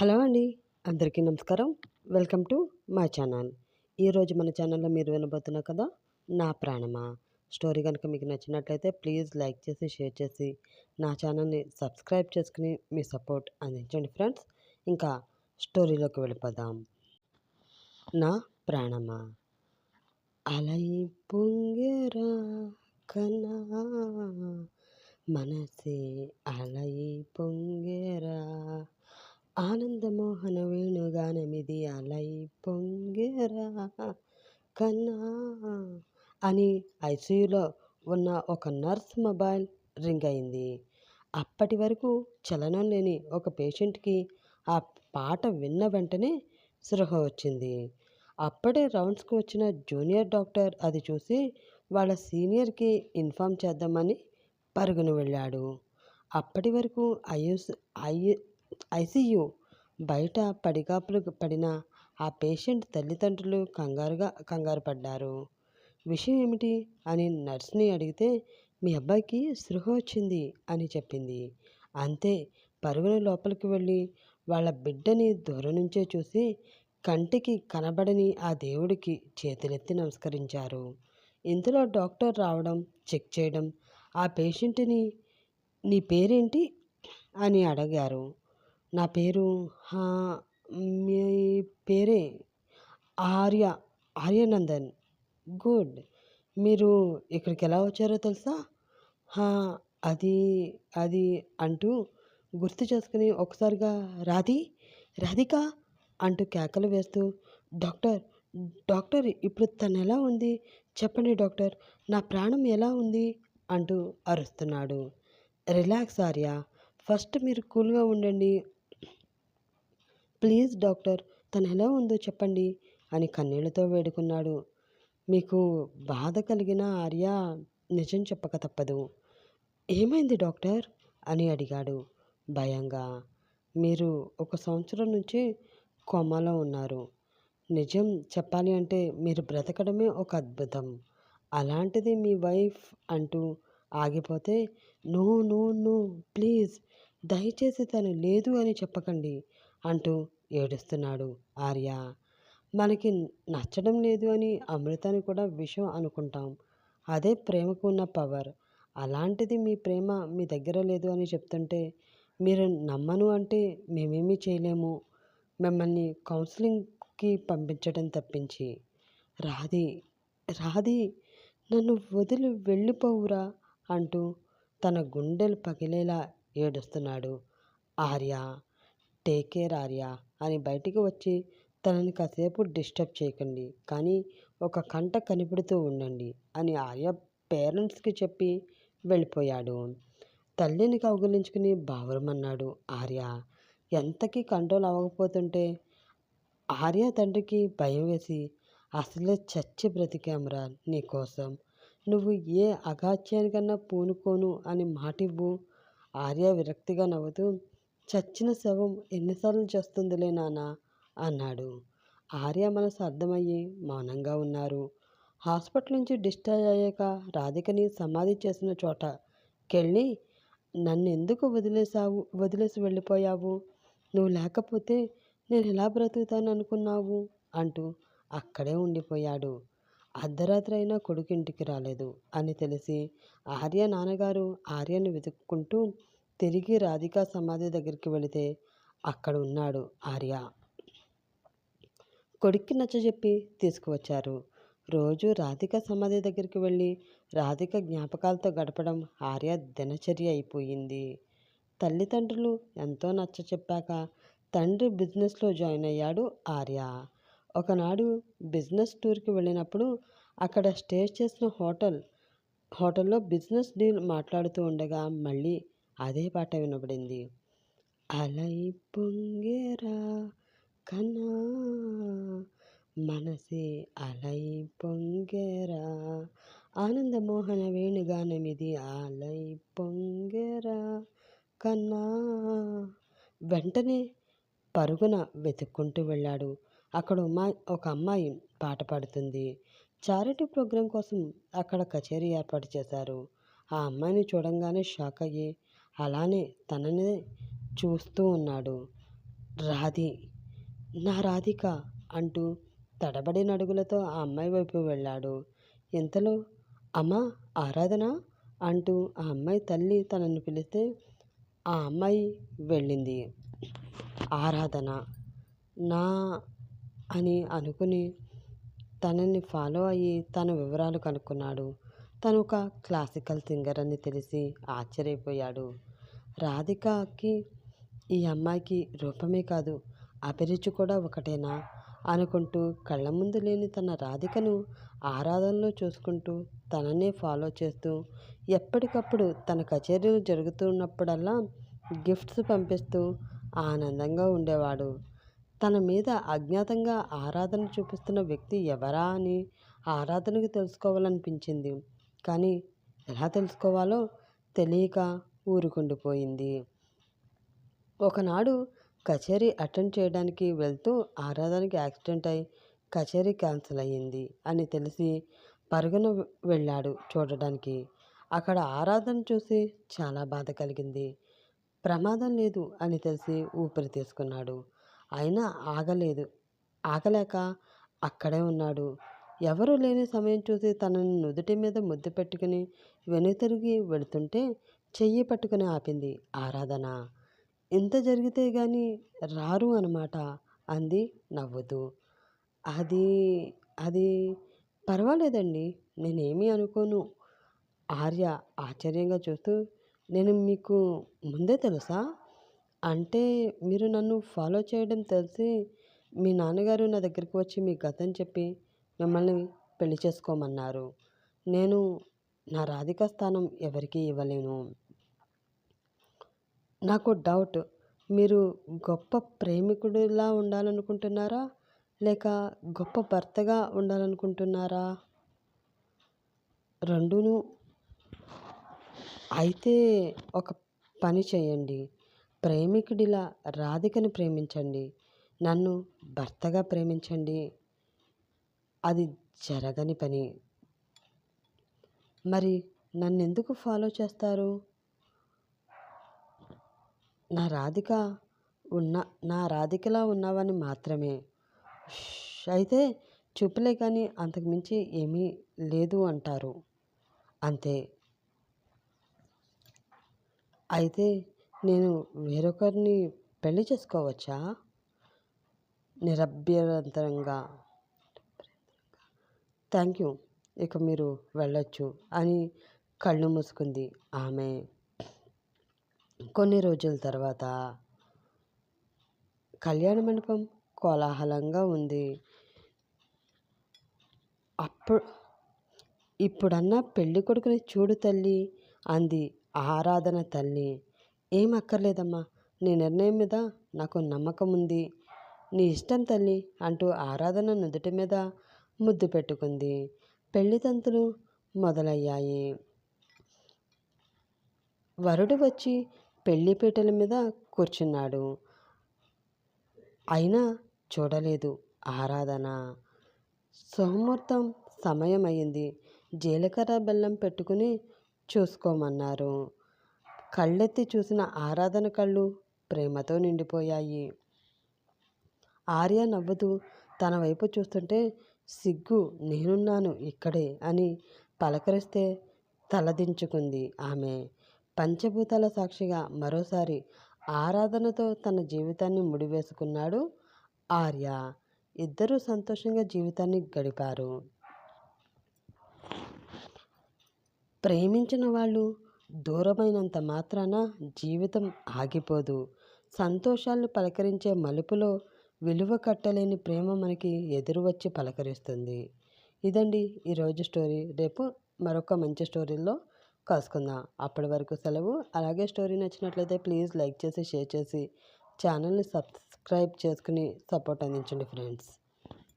Hello అండి అందరికీ నమస్కారం. వెల్కమ్ టు మా ఛానల్. ఈరోజు మన ఛానల్లో మీరు వినబోతున్న కదా నా ప్రాణమా? స్టోరీ కనుక మీకు నచ్చినట్లయితే ప్లీజ్ లైక్ చేసి షేర్ చేసి నా ఛానల్ని సబ్స్క్రైబ్ చేసుకుని మీ సపోర్ట్ అందించండి ఫ్రెండ్స్. ఇంకా స్టోరీలోకి వెళ్ళిపోదాం. నా ప్రాణమా? అలై పొంగెరా కన్నా మనసే అలై పొంగెరా ఆనందమోహన వేణుగానమిది అలై పొంగెరా కన్నా అని ఐసీయూలో ఉన్న ఒక నర్స్ మొబైల్ రింగ్ అయింది. అప్పటి వరకు చలనం లేని ఒక పేషెంట్కి ఆ పాట విన్న వెంటనే సృహ వచ్చింది. అప్పుడే రౌండ్స్కి వచ్చిన జూనియర్ డాక్టర్ అది చూసి వాళ్ళ సీనియర్కి ఇన్ఫామ్ చేద్దామని పరుగున వెళ్ళాడు. అప్పటి వరకు ఐఎస్ ఐ ఐసీయూ బయట పడిగాపులు పడిన ఆ పేషెంట్ తల్లిదండ్రులు కంగారుగా కంగారు పడ్డారు. విషయం ఏమిటి? అని నర్స్ని అడిగితే మీ అబ్బాయికి సృహ వచ్చింది అని చెప్పింది. అంతే పరుగున లోపలికి వెళ్ళి వాళ్ళ బిడ్డని దూరం నుంచే చూసి కంటికి కనబడని ఆ దేవుడికి చేతులెత్తి నమస్కరించారు. ఇంతలో డాక్టర్ రావడం చెక్ చేయడం ఆ పేషెంట్ని నీ పేరేంటి? అని అడిగారు. నా పేరు మీ పేరే ఆర్య ఆర్యనందన్. గుడ్. మీరు ఇక్కడికి ఎలా వచ్చారో తెలుసా? అది అది అంటూ గుర్తు చేసుకుని ఒకసారిగా రాధి రాధిక అంటూ కేకలు వేస్తూ డాక్టర్ డాక్టర్ ఇప్పుడు తను ఎలా ఉంది? చెప్పండి డాక్టర్ నా ప్రాణం ఎలా ఉంది? అంటూ అరుస్తున్నాడు. రిలాక్స్ ఆర్య ఫస్ట్ మీరు కూల్గా ఉండండి ప్లీజ్ డాక్టర్ తను ఎలా ఉందో చెప్పండి అని కన్నీళ్ళతో వేడుకున్నాడు. మీకు బాధ కలిగిన ఆర్య నిజం చెప్పక తప్పదు. ఏమైంది డాక్టర్? అని అడిగాడు. భయంగా. మీరు ఒక సంవత్సరం నుంచి కొమ్మలో ఉన్నారు. నిజం చెప్పాలి అంటే మీరు బ్రతకడమే ఒక అద్భుతం. అలాంటిది మీ వైఫ్ అంటూ ఆగిపోతే నో నో నో ప్లీజ్ దయచేసి తను లేదు అని చెప్పకండి. అంటూ ఏడుస్తున్నాడు ఆర్య. మనకి నచ్చడం లేదు అని అమృతని కూడా విషం అనుకుంటాం. అదే ప్రేమకు ఉన్న పవర్. అలాంటిది మీ ప్రేమ మీ దగ్గర లేదు అని చెప్తుంటే మీరు నమ్మను అంటే మేమేమీ చేయలేము. మిమ్మల్ని కౌన్సిలింగ్కి పంపించడం తప్పించి. రాది రాది నన్ను వదిలి వెళ్ళిపోవురా అంటూ తన గుండెలు పగిలేలా ఏడుస్తున్నాడు ఆర్య. టేక్ కేర్ ఆర్య అని బయటికి వచ్చి తనని కాసేపు డిస్టర్బ్ చేయకండి కానీ ఒక కంట కనిపెడుతూ ఉండండి అని ఆర్య పేరెంట్స్కి చెప్పి వెళ్ళిపోయాడు. తల్లిని కౌగిలించుకుని బావరమన్నాడు ఆర్య. ఎంతకీ కంట్రోల్ అవ్వకపోతుంటే ఆర్య తండ్రికి భయం వేసి అసలే చచ్చి బ్రతికామరా నీకోసం నువ్వు ఏ అగాత్యానికన్నా పూనుకోను అని మాటివ్వు ఆర్య విరక్తిగా నవ్వుతూ చచ్చిన శవం ఎన్నిసార్లు చేస్తుందిలే నాన్న అన్నాడు. ఆర్య మనసు అర్థమయ్యి మౌనంగా ఉన్నారు. హాస్పిటల్ నుంచి డిశ్చార్జ్ అయ్యాక రాధికని సమాధి చేసిన చోటకెళ్ళి నన్ను ఎందుకు వదిలేసావు వదిలేసి వెళ్ళిపోయావు? నువ్వు లేకపోతే నేను ఎలా బ్రతుకుతాను అనుకున్నావు అంటూ అక్కడే ఉండిపోయాడు. అర్ధరాత్రి అయినా కొడుకు ఇంటికి రాలేదు అని తెలిసి ఆర్య నాన్నగారు ఆర్యను వెతుక్కుంటూ తిరిగి రాధికా సమాధి దగ్గరికి వెళితే అక్కడ ఉన్నాడు ఆర్య. కొడుక్కి నచ్చజెప్పి తీసుకువచ్చారు. రోజు రాధిక సమాధి దగ్గరికి వెళ్ళి రాధిక జ్ఞాపకాలతో గడపడం ఆర్య దినచర్య అయిపోయింది. తల్లిదండ్రులు ఎంతో నచ్చ చెప్పాక తండ్రి బిజినెస్లో జాయిన్ అయ్యాడు ఆర్య. ఒకనాడు బిజినెస్ టూర్కి వెళ్ళినప్పుడు అక్కడ స్టే చేసిన హోటల్ హోటల్లో బిజినెస్ డీల్ మాట్లాడుతూ ఉండగా మళ్ళీ అదే పాట వినబడింది. అలై పొంగేరా కన్నా మనసే అలై పొంగేరా. ఆనందమోహన వేణుగానమిది అలై పొంగేరా కన్నా. వెంటనే పరుగున వెతుక్కుంటూ వెళ్ళాడు. అక్కడ అమ్మాయి ఒక అమ్మాయి పాట పాడుతుంది. చారిటీ ప్రోగ్రాం కోసం అక్కడ కచేరీ ఏర్పాటు చేశారు. ఆ అమ్మాయిని చూడంగానే షాక్ అయ్యి అలానే తననే చూస్తూ ఉన్నాడు. రాధి. నా రాధిక అంటూ తడబడిన అడుగులతో ఆ అమ్మాయి వైపు వెళ్ళాడు. ఇంతలో అమ్మా ఆరాధన? అంటూ ఆ అమ్మాయి తల్లి తనను పిలిస్తే ఆ అమ్మాయి వెళ్ళింది. ఆరాధన. నా అని అనుకుని తనని ఫాలో అయ్యి తన వివరాలు కనుక్కున్నాడు. తను ఒక క్లాసికల్ సింగర్ అని తెలిసి ఆశ్చర్యపోయాడు. రాధికకి ఈ అమ్మాయికి రూపమే కాదు అభిరుచి కూడా ఒకటేనా? అనుకుంటూ కళ్ళ ముందు లేని తన రాధికను ఆరాధనలో చూసుకుంటూ తననే ఫాలో చేస్తూ ఎప్పటికప్పుడు తన కచేరీలు జరుగుతున్నప్పుడల్లా గిఫ్ట్స్ పంపిస్తూ ఆనందంగా ఉండేవాడు. తన మీద అజ్ఞాతంగా ఆరాధన చూపిస్తున్న వ్యక్తి ఎవరా అని ఆరాధనకు తెలుసుకోవాలనిపించింది. కానీ ఎలా తెలుసుకోవాలో తెలియక ఊరుకుండిపోయింది ఒకనాడు కచేరీ అటెండ్ చేయడానికి వెళ్తూ ఆరాధనకి యాక్సిడెంట్ అయి కచేరీ క్యాన్సిల్ అయ్యింది అని తెలిసి పరుగున వెళ్ళాడు చూడడానికి. అక్కడ ఆరాధన చూసి చాలా బాధ కలిగింది. ప్రమాదం లేదు అని తెలిసి ఊపిరి తీసుకున్నాడు. అయినా ఆగలేదు. ఆగలేక అక్కడే ఉన్నాడు. ఎవరు లేని సమయం చూసి తనని నుదుటి మీద ముద్దు పెట్టుకుని వెనుతిరిగి వెళుతుంటే చెయ్యి పట్టుకుని ఆపింది. ఆరాధన. ఇంత జరిగితే గాని రారు అనమాట అంది నవ్వుతూ. అది అది పర్వాలేదండి నేనేమీ అనుకోను. ఆర్య ఆశ్చర్యంగా చూస్తూ నేను మీకు ముందే తెలుసా? అంటే మీరు నన్ను ఫాలో చేయడం తెలిసి మీ నాన్నగారు నా దగ్గరికి వచ్చి మీ గతం చెప్పి మిమ్మల్ని పెళ్ళి చేసుకోమన్నారు. నేను నా రాధిక స్థానం ఎవరికీ ఇవ్వలేను. నాకు డౌట్ మీరు గొప్ప ప్రేమికుడిలా ఉండాలనుకుంటున్నారా? లేక గొప్ప భర్తగా ఉండాలనుకుంటున్నారా? రెండును. అయితే ఒక పని చేయండి. ప్రేమికుడిలా రాధికను ప్రేమించండి. నన్ను భర్తగా ప్రేమించండి. అది జరగని పని. మరి నన్ను ఎందుకు ఫాలో చేస్తారు? నా రాధిక ఉన్న నా రాధికలా ఉన్నావని మాత్రమే. అయితే చూపులే కానీ అంతకుమించి ఏమీ లేదు అంటారు. అంతే. అయితే నేను వేరొకరిని పెళ్ళి చేసుకోవచ్చా? నిరభ్యంతరంగా. థ్యాంక్ యూ ఇక మీరు వెళ్ళొచ్చు అని కళ్ళు మూసుకుంది ఆమె. కొన్ని రోజుల తర్వాత కళ్యాణ మండపం కోలాహలంగా ఉంది. అప్పుడు ఇప్పుడన్నా పెళ్ళి కొడుకుని చూడు తల్లి అంది ఆరాధన తల్లి. ఏం అక్కర్లేదమ్మా నీ నిర్ణయం మీద నాకు నమ్మకం ఉంది. నీ ఇష్టం తల్లి అంటూ ఆరాధన నుదుటి మీద ముద్దు పెట్టుకుంది. పెళ్ళి తంతులు మొదలయ్యాయి. వరుడు వచ్చి పెళ్ళిపీటల మీద కూర్చున్నాడు. అయినా చూడలేదు. ఆరాధన. సోమూర్తం సమయం అయింది జీలకర్ర బెల్లం పెట్టుకుని చూసుకోమన్నారు. కళ్ళెత్తి చూసిన ఆరాధన కళ్ళు ప్రేమతో నిండిపోయాయి. ఆర్య నవ్వుతూ తన వైపు చూస్తుంటే సిగ్గు నేనున్నాను ఇక్కడే అని పలకరిస్తే తలదించుకుంది ఆమె. పంచభూతాల సాక్షిగా మరోసారి ఆరాధనతో తన జీవితాన్ని ముడివేసుకున్నాడు ఆర్య. ఇద్దరూ సంతోషంగా జీవితాన్ని గడిపారు. ప్రేమించిన వాళ్ళు దూరమైనంత మాత్రాన జీవితం ఆగిపోదు. సంతోషాలను పలకరించే మలుపులో విలువ కట్టలేని ప్రేమ మనకి ఎదురు వచ్చి పలకరిస్తుంది. ఇదండి ఈరోజు స్టోరీ. రేపు మరొక మంచి స్టోరీలో కలుసుకుందాం అప్పటి వరకు సెలవు. అలాగే స్టోరీ నచ్చినట్లయితే ప్లీజ్ లైక్ చేసి షేర్ చేసి ఛానల్ని సబ్స్క్రైబ్ చేసుకుని సపోర్ట్ అందించండి ఫ్రెండ్స్.